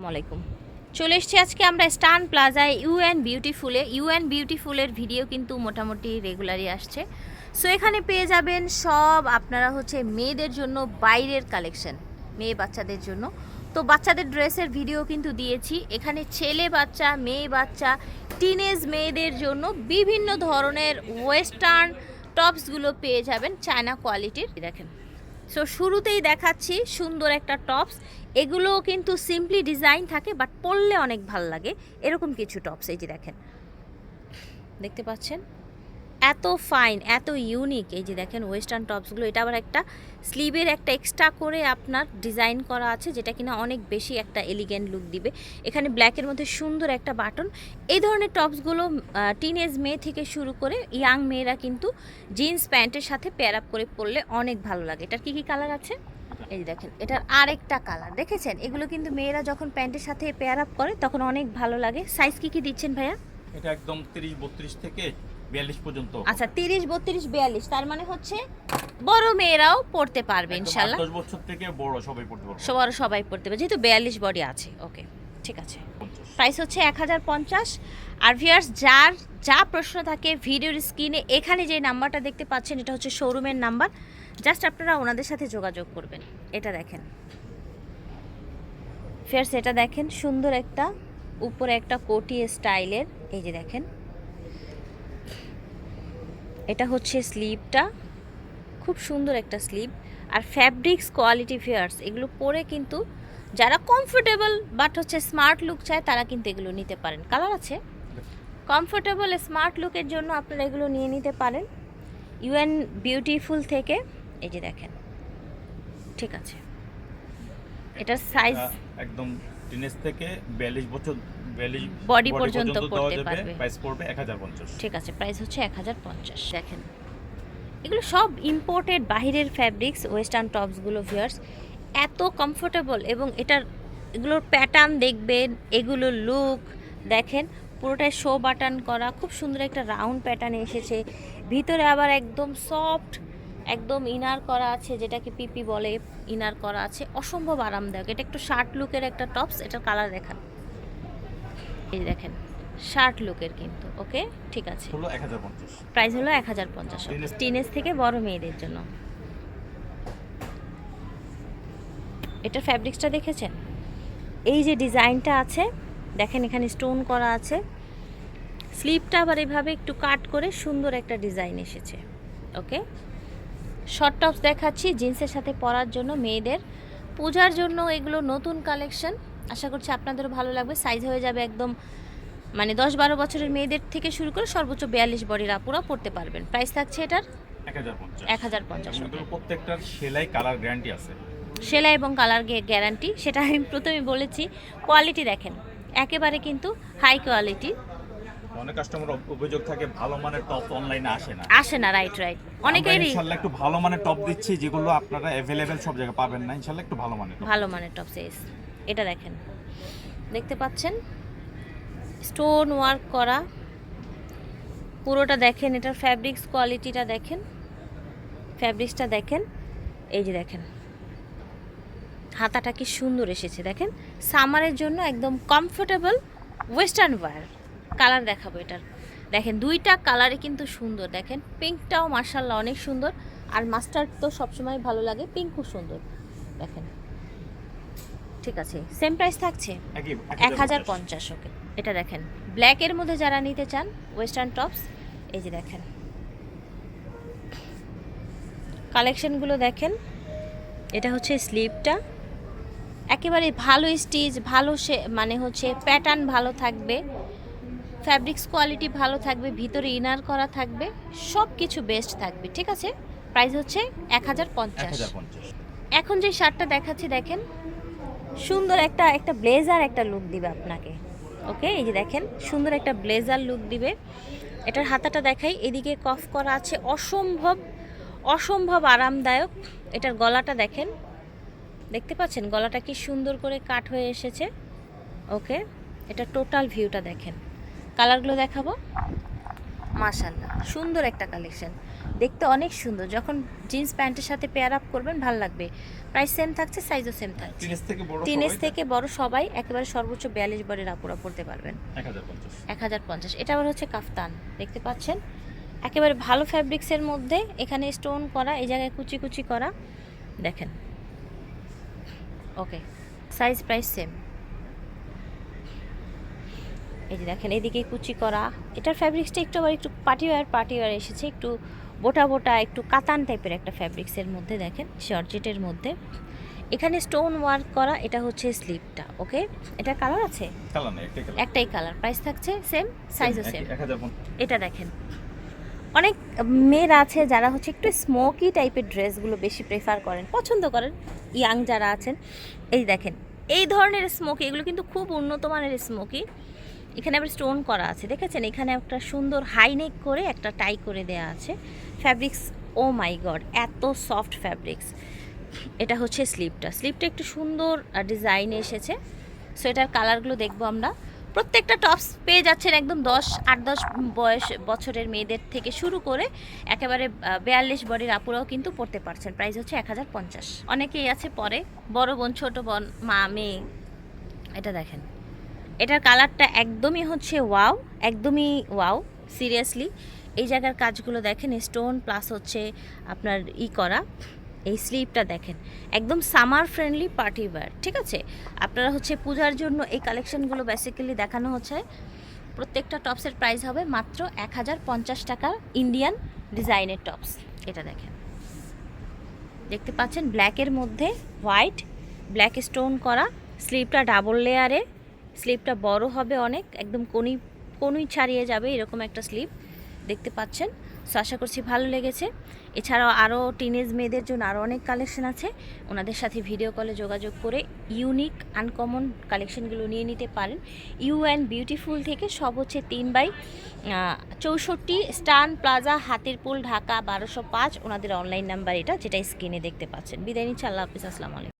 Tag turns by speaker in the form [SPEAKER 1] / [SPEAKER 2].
[SPEAKER 1] আসসালামাইকুম চলে এসেছি আজকে আমরা স্টান প্লাজায় ইউএন বিউটিফুলে। ইউএন বিউটিফুলের ভিডিও কিন্তু মোটামুটি রেগুলারই আসছে। সো এখানে পেয়ে যাবেন সব আপনারা হচ্ছে মেয়েদের জন্য বাইরের কালেকশন, মেয়ে বাচ্চাদের জন্য। তো বাচ্চাদের ড্রেসের ভিডিও কিন্তু দিয়েছি। এখানে ছেলে বাচ্চা, মেয়ে বাচ্চা টিনেজ মেয়েদের জন্য বিভিন্ন ধরনের ওয়েস্টার্ন টপসগুলো পেয়ে যাবেন চায়না কোয়ালিটির দেখেন। সো শুরুতেই দেখাচ্ছি সুন্দর একটা টপস এগুলো কিন্তু সিম্পলি ডিজাইন থাকে বাট পরলে অনেক ভালো লাগে। এরকম কিছু টপস এই যে দেখেন। দেখতে পাচ্ছেন? এত ফাইন, এত ইউনিক। এই যে দেখেন ওয়েস্টার্ন টপসগুলো, এটা আবার একটা স্লিভের একটা এক্সট্রা করে আপনার ডিজাইন করা আছে, যেটা কিনা অনেক বেশি একটা এলিগেন্ট লুক দিবে। এখানে ব্ল্যাকের মধ্যে সুন্দর একটা বাটন। এই ধরনের টপসগুলো টিনেজ মেয়ে থেকে শুরু করে ইয়াং মেয়েরা কিন্তু জিন্স প্যান্টের সাথে পেয়ার আপ করে পরলে অনেক ভালো লাগে। এটার কী কী কালার আছে? এই দেখেন, এটার আরেকটা কালার দেখেছেন? এগুলো কিন্তু মেয়েরা যখন প্যান্টের সাথে পেয়ার আপ করে, তখন অনেক ভালো লাগে। সাইজ কী কী দিচ্ছেন ভাইয়া?
[SPEAKER 2] এটা একদম তিরিশ বত্রিশ থেকে বিয়াল্লিশ পর্যন্ত।
[SPEAKER 1] আচ্ছা তিরিশ বত্রিশ বিয়াল্লিশ তার মানে হচ্ছে বড় মেয়েরাও পড়তে পারবে
[SPEAKER 2] একদম
[SPEAKER 1] ইনশাল্লাহ।
[SPEAKER 2] দশ বছর থেকে বড় সবাই পড়তে পারবে।
[SPEAKER 1] সবার সবাই পড়তে পারবে। যেহেতু বিয়াল্লিশ বডি আছে ওকে ঠিক আছে। প্রাইস হচ্ছে এক হাজার পঞ্চাশ। আর ভিয়ার্স যার যা প্রশ্ন থাকে ভিডিওর স্ক্রিনে এখানে যে নাম্বারটা দেখতে পাচ্ছেন এটা হচ্ছে শোরুমের নাম্বার জাস্ট আপনারা ওনাদের সাথে যোগাযোগ করবেন। এটা দেখেন। ফিয়ার্স এটা দেখেন সুন্দর একটা উপরে একটা কোটি স্টাইলের এই যে দেখেন। এটা হচ্ছে স্লিভটা খুব সুন্দর একটা স্লিভ আর ফ্যাব্রিক্স কোয়ালিটি ফেয়ার্স এগুলো পরে কিন্তু যারা কমফোর্টেবল বাট হচ্ছে স্মার্ট লুক চায় তারা কিন্তু এগুলো নিতে পারেন। কালার আছে? কমফোর্টেবল স্মার্ট লুকের জন্য আপনারা এগুলো নিয়ে নিতে পারেন। ইউএন বিউটিফুল থেকে এই যে দেখেন ঠিক আছে। এটার সাইজ
[SPEAKER 2] একদম টিনেজ থেকে বিয়াল্লিশ বছর
[SPEAKER 1] Body পর্যন্ত পড়তে পারবে।
[SPEAKER 2] প্রাইস পড়বে এক হাজার পঞ্চাশ।
[SPEAKER 1] ঠিক আছে প্রাইস হচ্ছে এক হাজার পঞ্চাশ। দেখেন এগুলো সব ইম্পোর্টেড বাহিরের ফ্যাব্রিক্স ওয়েস্টার্ন টপসগুলো ভিয়ার্স এত কমফোর্টেবল এবং এটার এগুলোর প্যাটার্ন দেখবেন এগুলোর লুক দেখেন পুরোটাই শো বাটন করা খুব সুন্দর একটা রাউন্ড প্যাটার্ন এসেছে। ভিতরে আবার একদম সফট একদম ইনার করা আছে যেটাকে পিপি বলে ইনার করা আছে। অসম্ভব আরামদায়ক। এটা একটু শার্ট লুকের একটা টপস এটার কালার দেখান। এই দেখেন শার্ট লোকের কিন্তু ওকে? ঠিক আছে। প্রাইস হলো এক হাজার পঞ্চাশ। টিনেজ থেকে বড় মেয়েদের জন্য। এটা ফ্যাব্রিক্সটা দেখেছেন? এই যে ডিজাইনটা আছে দেখেন এখানে স্টোন করা আছে। স্লিপটা আবার এভাবে একটু কাট করে সুন্দর একটা ডিজাইন এসেছে ওকে? শর্ট টপস দেখাচ্ছি জিন্সের সাথে পরার জন্য মেয়েদের। পূজার জন্য এগুলো নতুন কালেকশন। আশা করছি আপনাদেরও ভালো লাগবে। সাইজ হয়ে যাবে একদম মানে দশ বারো বছরের মেয়েদের থেকে শুরু করে সর্বোচ্চ বিয়াল্লিশ বডির আপুরা পড়তে পারবেন। প্রাইস থাকছে এটার?
[SPEAKER 2] এক হাজার পঞ্চাশ। প্রত্যেকটার সেলাই কালার গ্যারান্টি আছে।
[SPEAKER 1] সেলাই এবং কালার গ্যারান্টি সেটা আমি প্রথমে বলেছি। কোয়ালিটি দেখেন একেবারে কিন্তু হাই কোয়ালিটি
[SPEAKER 2] অনেক কাস্টমার অভিযোগ থাকে ভালো মানের টপ অনলাইনে আসে না।
[SPEAKER 1] আসে না রাইট রাইট অনেকেরই
[SPEAKER 2] ইনশাল্লাহ একটু ভালো মানের টপ দিচ্ছি যেগুলো আপনারা অ্যাভেলেবেল সব জায়গায় পাবেন না। ইনশাল্লাহ একটু ভালো মানের
[SPEAKER 1] ভালো মানের টপ সাইজ এটা দেখেন। দেখতে পাচ্ছেন? স্টোন ওয়ার্ক করা। পুরোটা দেখেন, এটার ফ্যাব্রিক্স কোয়ালিটিটা দেখেন। ফ্যাব্রিক্সটা দেখেন, এই যে দেখেন। হাতাটা কি সুন্দর এসেছে, দেখেন? সামারের জন্য একদম কমফোর্টেবল ওয়েস্টার্ন ওয়্যার কালার দেখাবো এটার। দেখেন, দুইটা কালারে কিন্তু সুন্দর, দেখেন? পিঙ্কটাও মার্শাল্লাহ অনেক সুন্দর। আর মাস্টার্ড তো সবসময় ভালো লাগে পিঙ্ক খুব সুন্দর। দেখেন। ঠিক আছে সেম প্রাইস থাকছে। এক হাজার পঞ্চাশ। ওকে এটা দেখেন ব্ল্যাকের মধ্যে যারা নিতে চান ওয়েস্টার্ন টপস এই যে দেখেন। কালেকশনগুলো দেখেন এটা হচ্ছে স্লিপটা একেবারে ভালো স্টিচ ভালো সে মানে হচ্ছে প্যাটার্ন ভালো থাকবে। ফ্যাব্রিক্স কোয়ালিটি ভালো থাকবে ভিতরে ইনার করা থাকবে সব কিছু বেস্ট থাকবে ঠিক আছে? প্রাইস হচ্ছে এক হাজার পঞ্চাশ। এখন যে শার্টটা দেখাচ্ছি দেখেন সুন্দর একটা একটা ব্লেজার একটা লুক দিবে আপনাকে। ওকে এই যে দেখেন, সুন্দর একটা ব্লেজার লুক দিবে। এটার হাতাটা দেখাই, এদিকে কফ করা আছে, অসম্ভব অসম্ভব আরামদায়ক। এটার গলাটা দেখেন, দেখতে পাচ্ছেন? গলাটা কি সুন্দর করে কাট হয়ে এসেছে। ওকে এটা টোটাল ভিউটা দেখেন। কালারগুলো দেখাবো? মাশাল্লাহ সুন্দর একটা কালেকশন দেখতে অনেক সুন্দর। যখন জিন্স প্যান্টের সাথে পেয়ার আপ করবেন ভালো লাগবে। প্রাইস সেম থাকছে সাইজও সেম থাকছে।
[SPEAKER 2] তিন এস থেকে বড়
[SPEAKER 1] সবাই একেবারে সর্বোচ্চ বিয়াল্লিশ বরের আপুরা পড়তে পারবেন।
[SPEAKER 2] এক হাজার পঞ্চাশ।
[SPEAKER 1] এটা আবার হচ্ছে কাফতান দেখতে পাচ্ছেন? একেবারে ভালো ফ্যাব্রিক্সের মধ্যে এখানে স্টোন করা এই জায়গায় কুচি কুচি করা। দেখেন। ওকে সাইজ প্রাইস সেম এই যে দেখেন এদিকে কুচি করা। এটার ফ্যাব্রিক্সটা একটু আবার একটু পার্টি ওয়ার পার্টি ওয়ার এসেছে একটু বোটা বোটা একটু কাতান টাইপের একটা ফ্যাব্রিক্সের মধ্যে দেখেন জর্জেটের মধ্যে। এখানে স্টোন ওয়ার্ক করা এটা হচ্ছে স্লিপটা ওকে এটা কালার আছে?
[SPEAKER 2] কালার নেই একটাই কালার
[SPEAKER 1] একটাই কালার প্রাইস থাকছে সেম সাইজও সেম এটা দেখেন। অনেক মেয়েরা আছে যারা হচ্ছে একটু স্মোকি টাইপের ড্রেসগুলো বেশি প্রেফার করেন পছন্দ করেন। ইয়াং যারা আছেন এই দেখেন এই ধরনের স্মোকি এগুলো কিন্তু খুব উন্নত মানের স্মোকি এখানে আবার স্টোন করা আছে। দেখেছেন? এখানে একটা সুন্দর হাইনেক করে একটা টাই করে দেয়া আছে। ফ্যাব্রিক্স ও মাই গড এত সফট ফ্যাব্রিক্স এটা হচ্ছে স্লিপটা স্লিপটা একটু সুন্দর ডিজাইনে এসেছে। সো এটার কালারগুলো দেখব আমরা। প্রত্যেকটা টপস পেয়ে যাচ্ছেন একদম দশ, আট, দশ বয়স, বছরের মেয়েদের থেকে শুরু করে একেবারে বিয়াল্লিশ বডির আপুরাও কিন্তু পড়তে পারছেন। প্রাইস হচ্ছে এক হাজার পঞ্চাশ। অনেকেই আছে পরে। বড় বোন, ছোটো বোন, মা, মেয়ে। এটা দেখেন। এটার কালারটা একদমই হচ্ছে ওয়াও, একদমই ওয়াও, সিরিয়াসলি। এই জায়গার কাজগুলো দেখেন, স্টোন প্লাস হচ্ছে আপনার ই করা, এই স্লিপটা দেখেন। একদম সামার ফ্রেন্ডলি পার্টি ওয়্যার, ঠিক আছে? আপনারা হচ্ছে পূজার জন্য এই কালেকশনগুলো বেসিক্যালি দেখানো হচ্ছে। প্রত্যেকটা টপসের প্রাইস হবে মাত্র এক হাজার পঞ্চাশ টাকা ইন্ডিয়ান ডিজাইনের টপস এটা দেখেন। দেখতে পাচ্ছেন ব্ল্যাকের মধ্যে হোয়াইট ব্ল্যাক স্টোন করা, স্লিপটা ডাবল লেয়ারে স্লিপটা বড় হবে অনেক, একদম কোনি কোনুই ছাড়িয়ে যাবে এরকম একটা স্লিপ দেখতে পাচ্ছেন। সো আশা করছি ভালো লেগেছে। এছাড়াও আরও টিনেজ মেয়েদের জন্য আরও অনেক কালেকশন আছে। ওনাদের সাথে ভিডিও কলে যোগাযোগ করে ইউনিক আনকমন কালেকশনগুলো নিয়ে নিতে পারেন। ইউ অ্যান্ড বিউটিফুল থেকে সব হচ্ছে তিন বাই চৌষট্টি স্টান প্লাজা হাতিরপুল, ঢাকা, বারোশো পাঁচ। ওনাদের অনলাইন নাম্বার এটা, যেটা স্ক্রিনে দেখতে পাচ্ছেন। বিদায় নিচ্ছি, আল্লাহ হাফিজ, আসসালামু আলাইকুম।